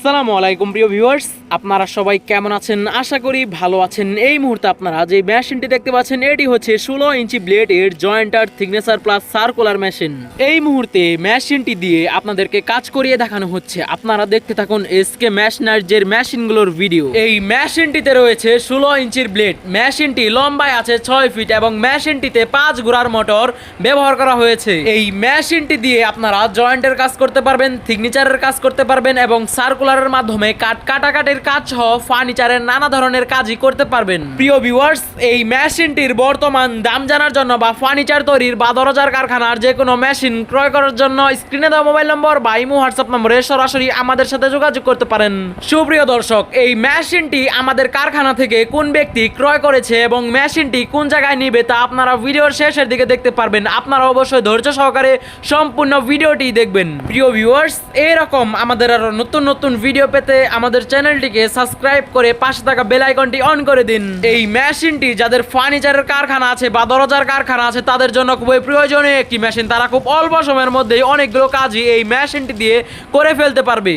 আসসালামু আলাইকুম প্রিয় ভিউয়ার্স আপনারা সবাই কেমন আছেন? আশা করি ভালো আছেন। এই মুহূর্তে আপনারা যে মেশিনটি দেখতে পাচ্ছেন, এটি হচ্ছে ষোলো ইঞ্চি ব্লেড এর jointer thicknesser plus circular machine এই মুহূর্তে মেশিনটি দিয়ে আপনাদেরকে কাজ করিয়ে দেখানো হচ্ছে। আপনারা দেখতে থাকুন এসকে ম্যাশনার্জের মেশিনগুলোর ভিডিও এই মেশিনটিতে রয়েছে ষোলো ইঞ্চির ব্লেড মেশিনটি লম্বায় আছে ছয় ফিট এবং মেশিনটিতে পাঁচ ঘোড়ার মোটর ব্যবহার করা হয়েছে। এই মেশিনটি দিয়ে আপনারা জয়েন্টের কাজ করতে পারবেন থিগনেচারের কাজ করতে পারবেন এবং সার্কুলারের মাধ্যমে কাট কাটাকাটির কাজ সহ ফার্নিচারের নানা ধরনের কাজই করতে পারবেন। প্রিয় ভিউয়ার্স এই মেশিনটির বর্তমান দাম জানার জন্য বা ফার্নিচার তৈরির বা দরজার কারখানার যে কোনো মেশিন ক্রয় করার জন্য স্ক্রিনে দেওয়া মোবাইল নম্বর বা ইমো হোয়াটসঅ্যাপ নম্বরে সরাসরি আমাদের সাথে যোগাযোগ করতে পারেন। সুপ্রিয় দর্শক, এই মেশিনটি আমাদের কারখানা থেকে কোন ব্যক্তি ক্রয় করেছে এবং মেশিনটি কোন জায়গায় নিবে তা আপনারা ভিডিওর শেষের দিকে দেখতে পারবেন। আপনারা অবশ্যই ধৈর্য সহকারে সম্পূর্ণ ভিডিওটি দেখবেন। প্রিয় ভিউয়ার্স এরকম আমাদের আরও নতুন নতুন ভিডিও পেতে আমাদের চ্যানেলটিকে সাবস্ক্রাইব করে পাশে থাকা বেল আইকনটি অন করে দিন। এই মেশিনটি যাদের ফার্নিচারের কারখানা আছে বা দরজার কারখানা আছে, তাদের জন্য খুবই প্রয়োজনীয় একটি মেশিন। তারা খুব অল্প সময়ের মধ্যেই অনেকগুলো কাজই এই মেশিনটি দিয়ে করে ফেলতে পারবে।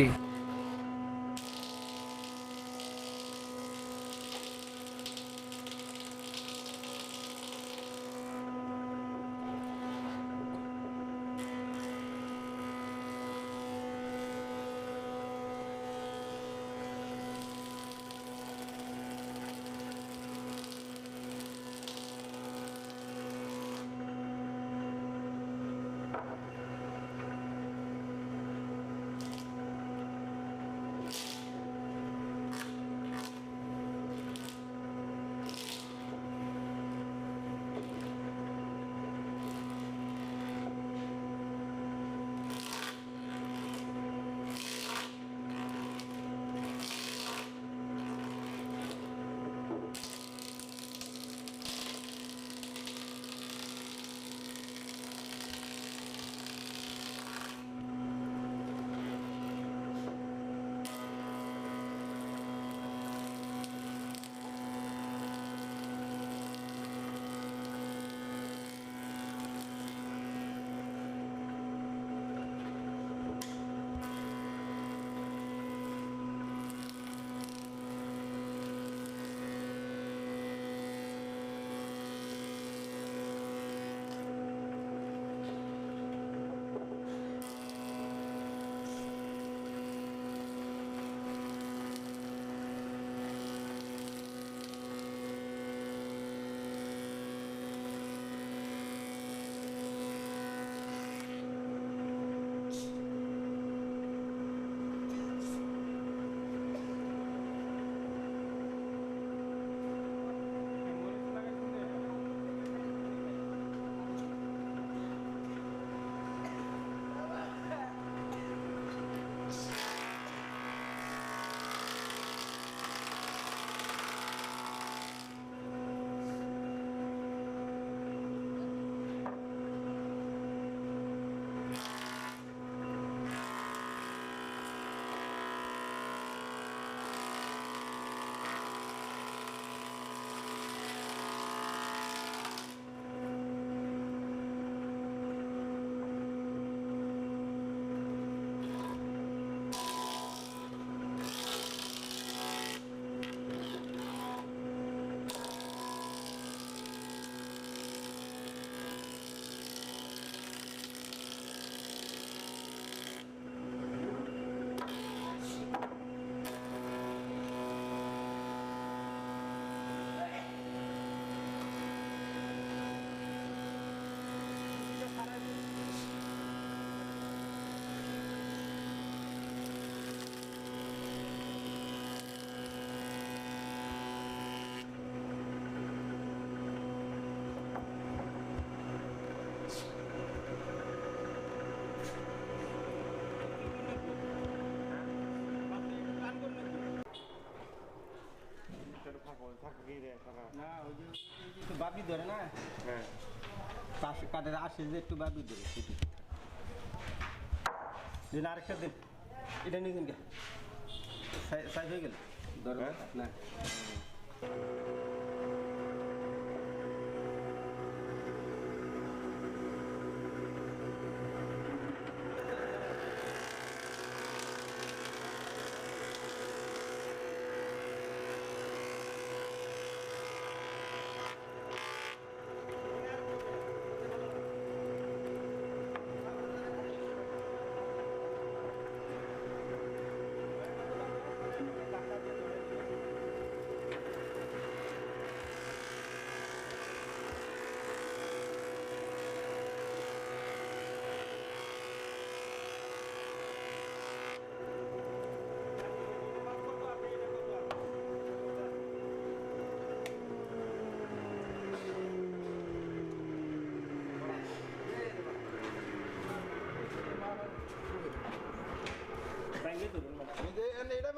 ওই যে বাবি ধরে না? হ্যাঁ। কাঠের আসে যে একটু বাবি ধরে সেটি দিন আরেকটা দিন। এটা নিয়ে সাইজ হয়ে গেল? ধরবে হ্যাঁ? না।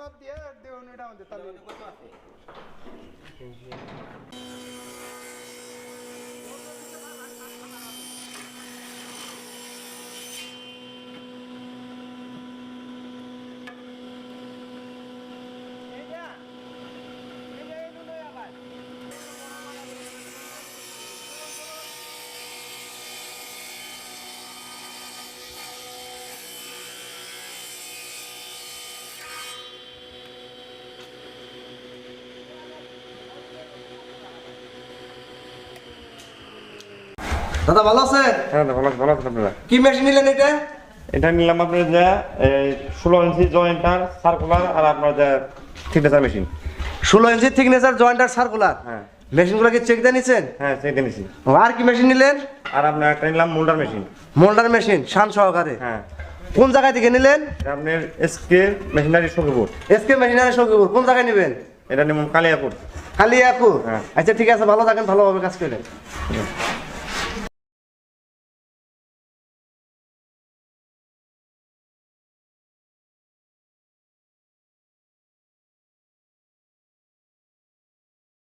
বাদ দিয়ে দেউন এটা আমাদের তাহলে। দাদা ভালো আছেন? হ্যাঁ ভালো ভালো আছেন আপনারা। কি মেশিন নিলেন এটা? এটা নিলাম আপনার যে ষোলো ইঞ্চি জয়েন্টার সার্কুলার আর আপনার যে থিকনেসার মেশিন ষোলো ইঞ্চি থিকনেসার জয়েন্টার সার্কুলার হ্যাঁ। মেশিনগুলো কি চেক দিয়ে নিচ্ছেন হ্যাঁ সেইটা নিছি। ও, আর কি মেশিন নিলেন? আর আপনার একটা নিলাম মোল্ডার মেশিন মোল্ডার মেশিন শান সহকারে। হ্যাঁ। কোন জায়গায় থেকে নিলেন? আপনার SK machinery Sangipur SK machinery Sangipur কোন জায়গায় নেবেন? এটা নিলাম কালিয়াপুর। কালিয়াকুর হ্যাঁ। আচ্ছা ঠিক আছে ভালো থাকেন ভালোভাবে কাজ করেন।